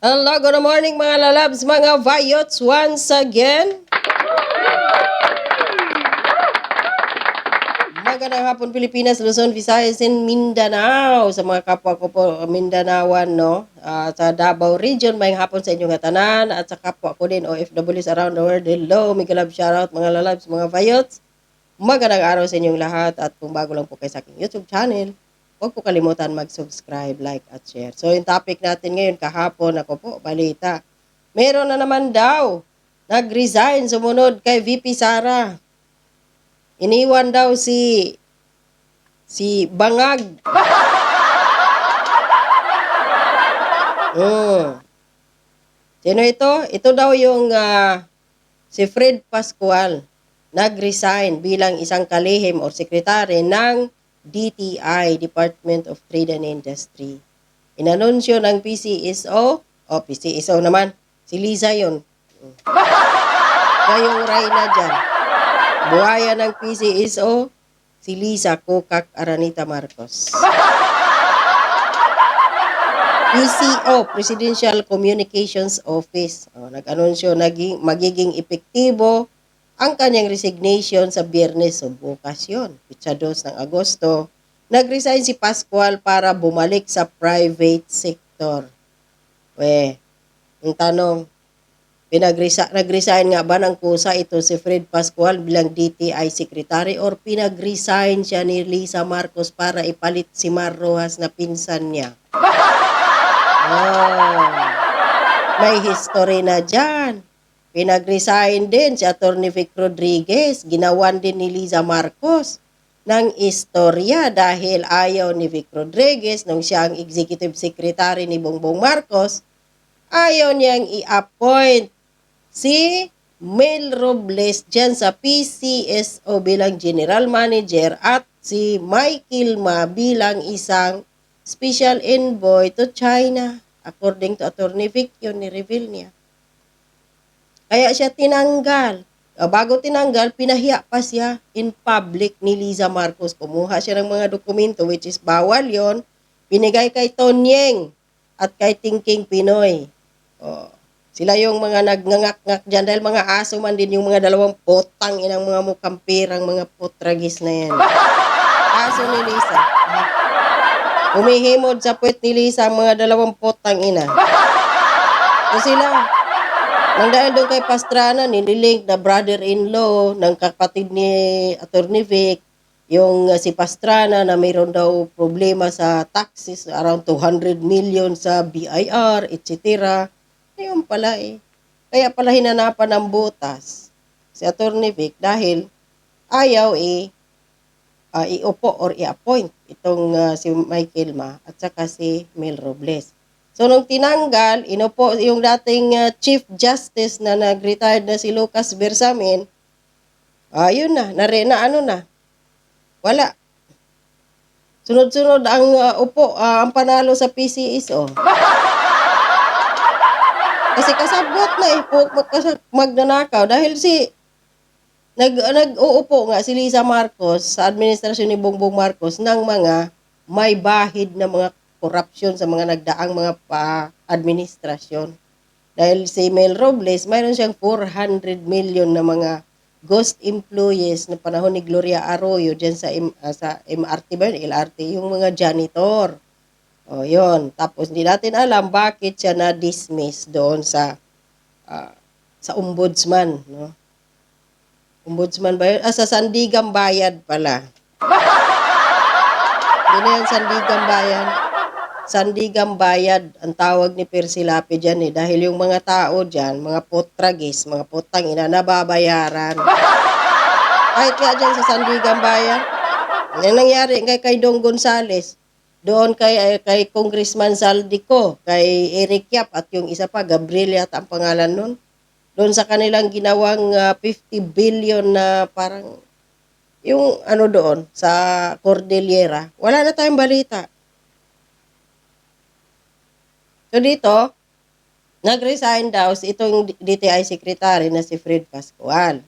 Hello, good morning mga lalabs, mga vayots once again. Magandang hapon Pilipinas, Luzon, Visayas, and Mindanao. Sa mga kapwa ko po, Mindanaoan, no? Ah, sa Davao Region, may hapon sa inyong tanan. At sa kapwa ko din, OFWs around the world. Hello, Miguel Love, shoutout mga lalabs, mga vayots. Magandang araw sa inyong lahat. At kung bago lang po kayo sa aking YouTube channel, huwag po kalimutan mag-subscribe, like, at share. So, yung topic natin ngayon, kahapon, ako po, balita. Meron na naman daw, nag-resign sumunod kay VP Sara. Iniwan daw si si Bangag. Mm. Sino ito? Ito daw yung ah, si Fred Pascual. Nag-resign bilang isang kalihim o sekretary ng DTI, Department of Trade and Industry. Inanunsyo ng PCSO, o PCSO naman, si Liza yun. Siya yung Rayna dyan. Buhaya ng PCSO, si Lisa Kukak Aranita Marcos. PCO, Presidential Communications Office. Oh, nag-anunsyo naging, magiging epektibo ang kanyang resignation sa biyernes o bukas yun, pitsa 2 ng Agosto. Nag-resign si Pascual para bumalik sa private sector. We, ang tanong, Pinagresa, nag-resign nga ba ng kusa ito si Fred Pascual bilang DTI Secretary or pinag-resign siya ni Lisa Marcos para ipalit si Mar Rojas na pinsan niya? Oh, may history na dyan. Pinag-resign din si Atty. Vic Rodriguez. Ginawan din ni Liza Marcos ng istorya dahil ayaw ni Vic Rodriguez nung siya ang executive secretary ni Bongbong Marcos, ayaw niyang i-appoint si Mel Robles dyan sa PCSO bilang general manager at si Michael Ma bilang isang special envoy to China. According to Attorney Vic, yun ni-reveal niya. Kaya siya tinanggal. O, bago tinanggal, pinahiya pa siya in public ni Liza Marcos. Kumuha siya ng mga dokumento which is bawal yon Binigay kay Tonyeng at kay Tingking Pinoy. O, sila yung mga nagnangak-ngak dyan dahil mga aso man din yung mga dalawang potang inang mga mukhang pirang mga putragis na yan. Aso ni Lisa. Ha? Humihimod sa puwet ni Lisa ang mga dalawang potang ina. So sila, nang dahil doon kay Pastrana, nililink na brother-in-law ng kapatid ni Atty. Vic, yung uh, si Pastrana na mayroon daw problema sa taxes, around 200 million sa BIR, etc. Ayun pala eh. Kaya pala hinanapan ng butas si Atty. Vic dahil ayaw eh uh, iupo or i-appoint itong uh, si Michael Ma at saka si Mel Robles. So, nung tinanggal, inupo yung dating uh, Chief Justice na nag-retired na si Lucas Bersamin, ayun na, nare, na ano na, wala. Sunod-sunod ang uh, upo, uh, ang panalo sa PCSO. Kasi kasabot na eh, magnanakaw dahil si nag nag-uupo nga si Lisa Marcos sa administrasyon ni Bongbong Marcos ng mga may bahid na mga korupsyon sa mga nagdaang mga pa-administrasyon. Dahil si Mel Robles, mayroon siyang 400 million na mga ghost employees na panahon ni Gloria Arroyo dyan sa, M, uh, sa MRT ba yun? LRT, yung mga janitor. O, yun. Tapos, hindi natin alam bakit siya na-dismiss doon sa uh, sa ombudsman, no? Ombudsman ba yun? Ah, sa Sandigang Bayad pala. Hindi na yan Sandigang Bayan. Sandigang Bayad, ang tawag ni Persilape dyan eh. Dahil yung mga tao dyan, mga putragis, mga putang ina, nababayaran. Kahit nga dyan sa Sandigang Bayan, yan nangyari kay, kay Dong Gonzales. Doon kay, kay Congressman Saldico, kay Eric Yap, at yung isa pa, Gabriel yata ang pangalan nun. Doon sa kanilang ginawang uh, 50 billion na parang yung ano doon sa Cordillera, wala na tayong balita. So dito, nag-resign daw itong DTI secretary na si Fred Pascual.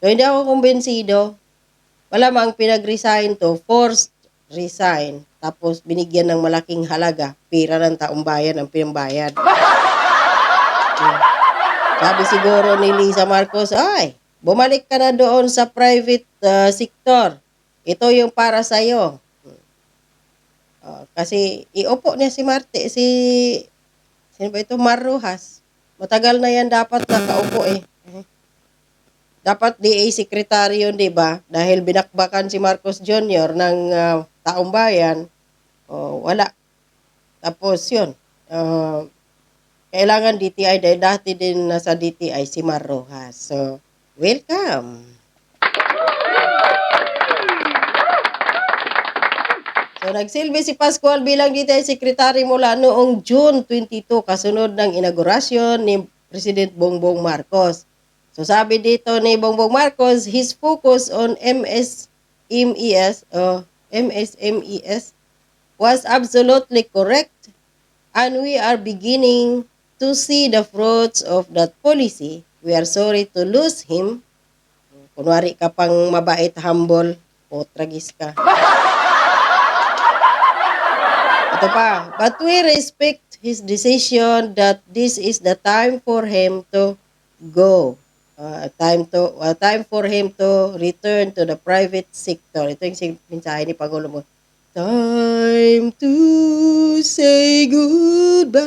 So hindi ako kumbensido. Wala mang pinag-resign to, forced resign. Tapos binigyan ng malaking halaga, pira ng taong bayan ang pinambayad. Hmm. Sabi siguro ni Lisa Marcos, ay, bumalik ka na doon sa private uh, sector. Ito yung para sa'yo. Uh, kasi iupo niya si Marte, si, sino ba ito? Marrojas. Matagal na yan dapat nakaupo eh. Eh. Dapat DA secretary yun, di ba? Dahil binakbakan si Marcos Jr. ng uh, taong bayan, oh, wala. Tapos yun, uh, kailangan DTI dahil dati din nasa DTI si Mar Rojas. So, welcome! So, nagsilbi si Pascual bilang DTI Secretary mula noong June 22 kasunod ng inaugurasyon ni President Bongbong Marcos. So, sabi dito ni Bongbong Marcos, his focus on MSMES o MSMES was absolutely correct and we are beginning to see the fruits of that policy. We are sorry to lose him. Kunwari ka pang mabait, humble, o tragis ka. Ito pa. But we respect his decision that this is the time for him to go. Uh, time to uh, time for him to return to the private sector. Ito yung mensahe ni Pangulo mo. Time to say goodbye.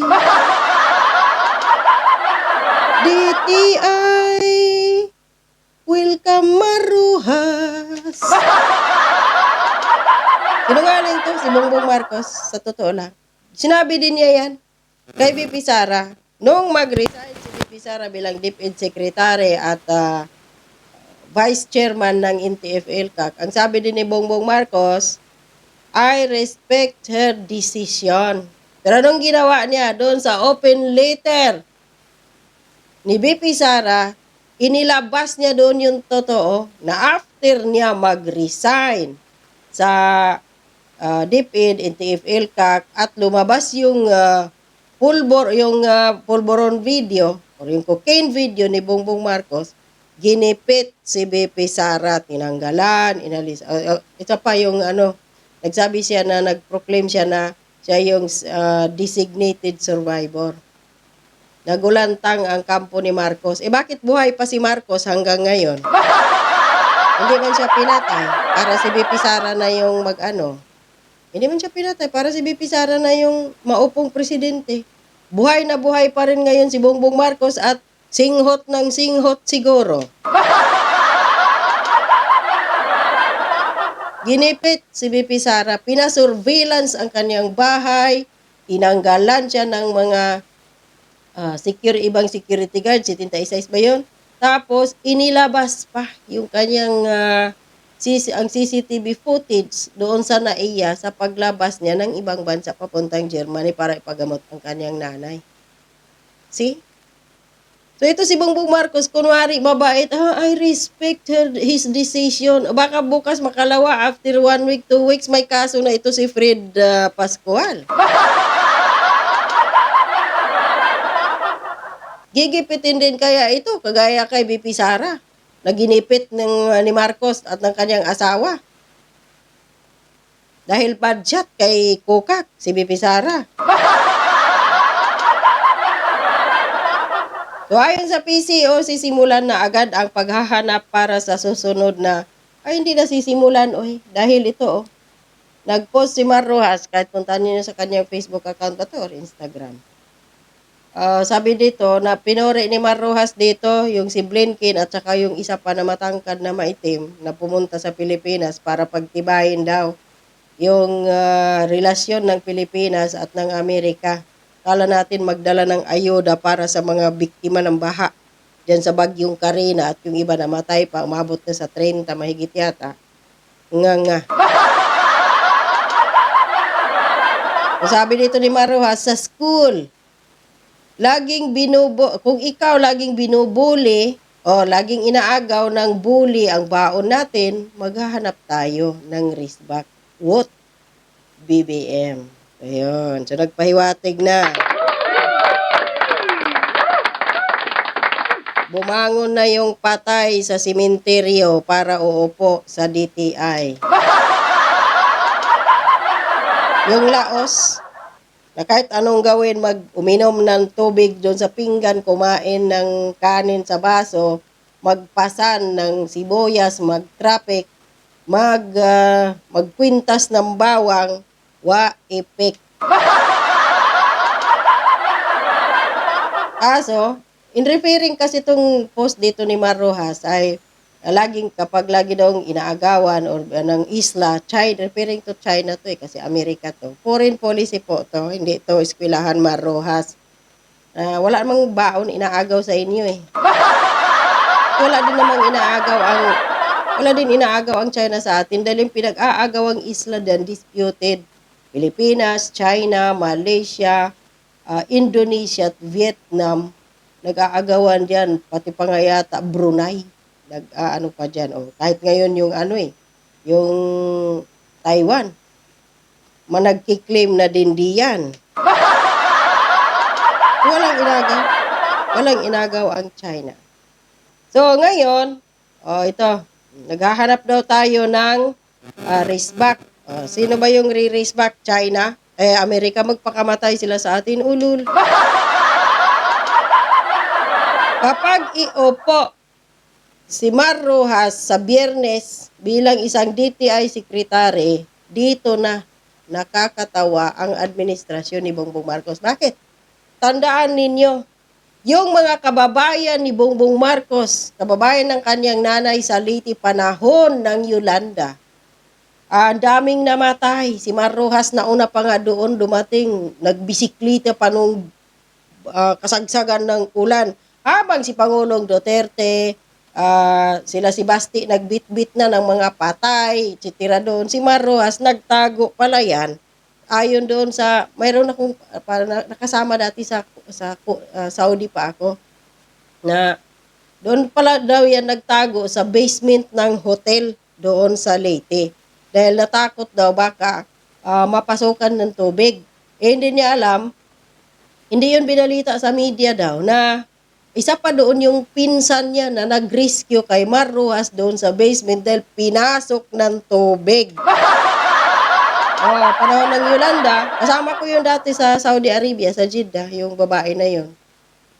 DTI Welcome Maruhas. Sinungaling to si Bongbong Marcos sa totoo lang. Sinabi din niya yan kay VP Sara nung mag-resign si VP Sara bilang DepEd Secretary at uh, Vice Chairman ng NTF-ELCAC. Ang sabi din ni Bongbong Marcos, I respect her decision. Pero anong ginawa niya doon sa open letter ni BP Sara, inilabas niya doon yung totoo na after niya mag-resign sa uh, DepEd, NTF-ELCAC at lumabas yung uh, pulbor, yung uh, pulboron video or yung cocaine video ni Bongbong Marcos, ginipit si BP Sara, tinanggalan, inalis. Uh, uh, ito pa yung ano, nagsabi siya na, nag-proclaim siya na siya yung uh, designated survivor. Nagulantang ang kampo ni Marcos. Eh bakit buhay pa si Marcos hanggang ngayon? Hindi man siya pinatay. Para si BP Sara na yung mag-ano. Hindi man siya pinatay. Para si BP Sara na yung maupong presidente. Buhay na buhay pa rin ngayon si Bongbong Marcos at singhot ng singhot siguro. Ginipit si BP Sara. Pinasurveillance ang kanyang bahay. Tinanggalan siya ng mga uh, secure, ibang security guard, 76 ba yun? Tapos, inilabas pa yung kanyang uh, ang CCTV footage doon sa NAIA sa paglabas niya ng ibang bansa papuntang Germany para ipagamot ang kanyang nanay. See? So ito si Bongbong Marcos, kunwari mabait, ah, I respect her, his decision. Baka bukas makalawa, after one week, two weeks, may kaso na ito si Fred uh, Pascual. Gigipitin din kaya ito, kagaya kay BP Sara, na ginipit ng, uh, ni Marcos at ng kanyang asawa. Dahil budget kay Kukak, si BP Sara. So ayon sa PCO, sisimulan na agad ang paghahanap para sa susunod na, ay hindi na sisimulan, oy, dahil ito, oh, nag-post si Mar Rojas, kahit puntahan niyo sa kanyang Facebook account to or Instagram. Uh, sabi dito na pinuri ni Marrojas dito yung si Blinken at saka yung isa pa na matangkad na maitim na pumunta sa Pilipinas para pagtibayin daw yung uh, relasyon ng Pilipinas at ng Amerika. Kala natin magdala ng ayuda para sa mga biktima ng baha dyan sa bagyong Karina at yung iba namatay pa, umabot na sa 30 mahigit yata. Nga nga. Sabi dito ni Marrojas, sa school, laging binubo, kung ikaw laging binubuli o laging inaagaw ng bully ang baon natin, maghahanap tayo ng wristback. What? BBM. Ayun. So, nagpahiwatig na. Bumangon na yung patay sa simenteryo para uupo sa DTI. Yung laos, na kahit anong gawin, mag uminom ng tubig doon sa pinggan, kumain ng kanin sa baso, magpasan ng sibuyas, mag-traffic, mag, ah, magkwintas ng bawang, wa epek. Kaso, in referring kasi itong post dito ni Marrojas ay laging kapag lagi daw inaagawan or ah, ng isla, China, referring to China to eh, kasi Amerika to. Foreign policy po to, hindi to eskwelahan Marrojas. Ah, wala namang baon inaagaw sa inyo eh. Wala din namang inaagaw ang wala din inaagaw ang China sa atin dahil yung pinag-aagaw ang isla din disputed. Pilipinas, China, Malaysia, ah, Indonesia at Vietnam nag-aagawan diyan pati pa nga yata Brunei nag ano pa diyan oh. Kahit ngayon yung ano eh yung Taiwan managki-claim na din diyan walang inagaw walang inagaw ang China. So ngayon oh ito naghahanap daw tayo ng ah, race back. Oh, sino ba yung re-race back? China? Eh Amerika magpakamatay sila sa atin ulul. Kapag iupo si Mar Rojas sa biyernes bilang isang DTI secretary, dito na nakakatawa ang administrasyon ni Bongbong Marcos. Bakit? Tandaan ninyo, yung mga kababayan ni Bongbong Marcos, kababayan ng kanyang nanay sa Liti panahon ng Yolanda, ah, ang daming namatay. Si Mar Rojas na una pa nga doon dumating, nagbisiklita pa nung ah, kasagsagan ng ulan. Habang si Pangulong Duterte, ah, sila si Basti nagbitbit na ng mga patay, etc. doon. Si Marroas nagtago pala yan. Ayon doon sa, mayroon akong, para na- nakasama dati sa, sa ah, Saudi pa ako, na doon pala daw yan nagtago sa basement ng hotel doon sa Leyte. Dahil natakot daw baka ah, mapasukan ng tubig. Eh, hindi niya alam, hindi yun binalita sa media daw na isa pa doon yung pinsan niya na nag-rescue kay Mar Rojas doon sa basement dahil pinasok ng tubig. Oh, panahon ng Yolanda, kasama ko yun dati sa Saudi Arabia, sa Jeddah, yung babae na yun.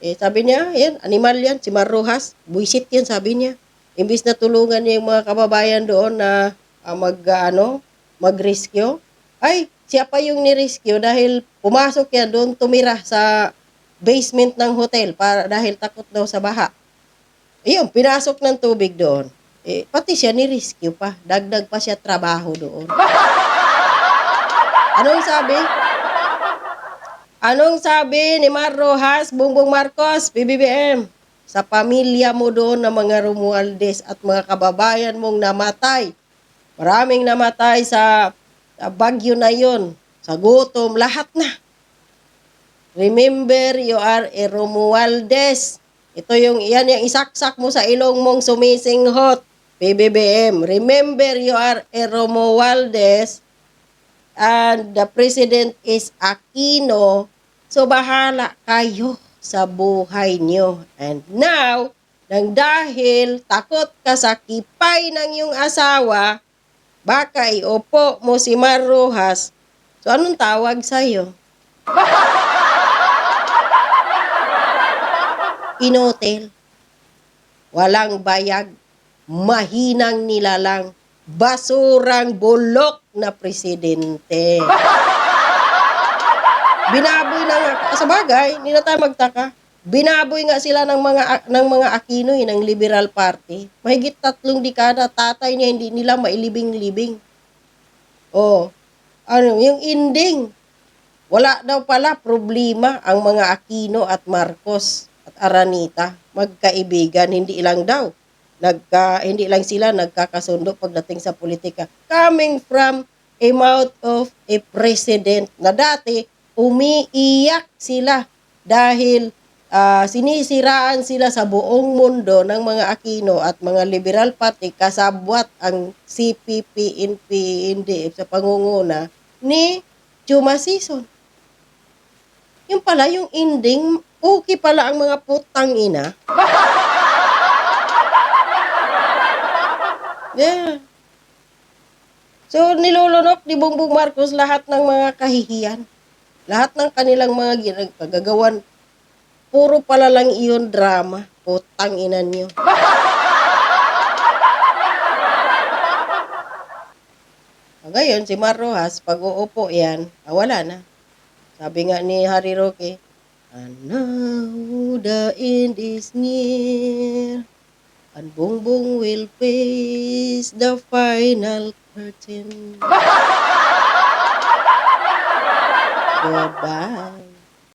Eh, sabi niya, yan, animal yan, si Mar Rojas, buisit yan, sabi niya. Imbis na tulungan niya yung mga kababayan doon na ah, mag, ah, ano, mag-rescue, ay, siya pa yung ni-rescue dahil pumasok yan doon tumira sa basement ng hotel para dahil takot daw sa baha. Ayun, pinasok ng tubig doon. Eh, pati siya ni-rescue pa. Dagdag pa siya trabaho doon. Anong sabi? Anong sabi ni Mar Rojas, Bongbong Marcos, PBBM? Sa pamilya mo doon ng mga Romualdez at mga kababayan mong namatay. Maraming namatay sa, sa bagyo na yon, sa gutom, lahat na. Remember, you are a Romualdez. Ito yung, yan yung isaksak mo sa ilong mong sumisinghot. PBBM, remember you are a Romualdez and the president is Aquino. So, bahala kayo sa buhay nyo. And now, nang dahil takot ka sa kipay ng iyong asawa, baka iupo mo si Mar Rojas. So, anong tawag sa'yo? Inotel. Walang bayag. Mahinang nilalang. Basurang bulok na presidente. Binaboy na nga. Sa bagay, hindi na tayo magtaka. Binaboy nga sila ng mga ng mga Aquino eh, ng Liberal Party. Mahigit tatlong dekada, tatay niya hindi nila mailibing-libing. Oh, ano, yung ending, wala daw pala problema ang mga Aquino at Marcos Aranita. Magkaibigan, hindi lang daw. Nagka, hindi lang sila nagkakasundo pagdating sa politika. Coming from a mouth of a president na dati umiiyak sila dahil ah, sinisiraan sila sa buong mundo ng mga Aquino at mga Liberal Party kasabwat ang CPP, NP, sa pangunguna ni Chuma Sison. Yung pala, yung ending, okay pala ang mga putang ina. Yeah. So, nilulunok ni Bongbong Marcos lahat ng mga kahihiyan. Lahat ng kanilang mga ginagagawan, puro pala lang iyon drama. Putang ina niyo. Ah, Ngayon, si Mar Rojas, pag uupo yan, ah, wala na. Sabi nga ni Harry Roque, And now the end is near, and Bongbong will face the final curtain. Goodbye.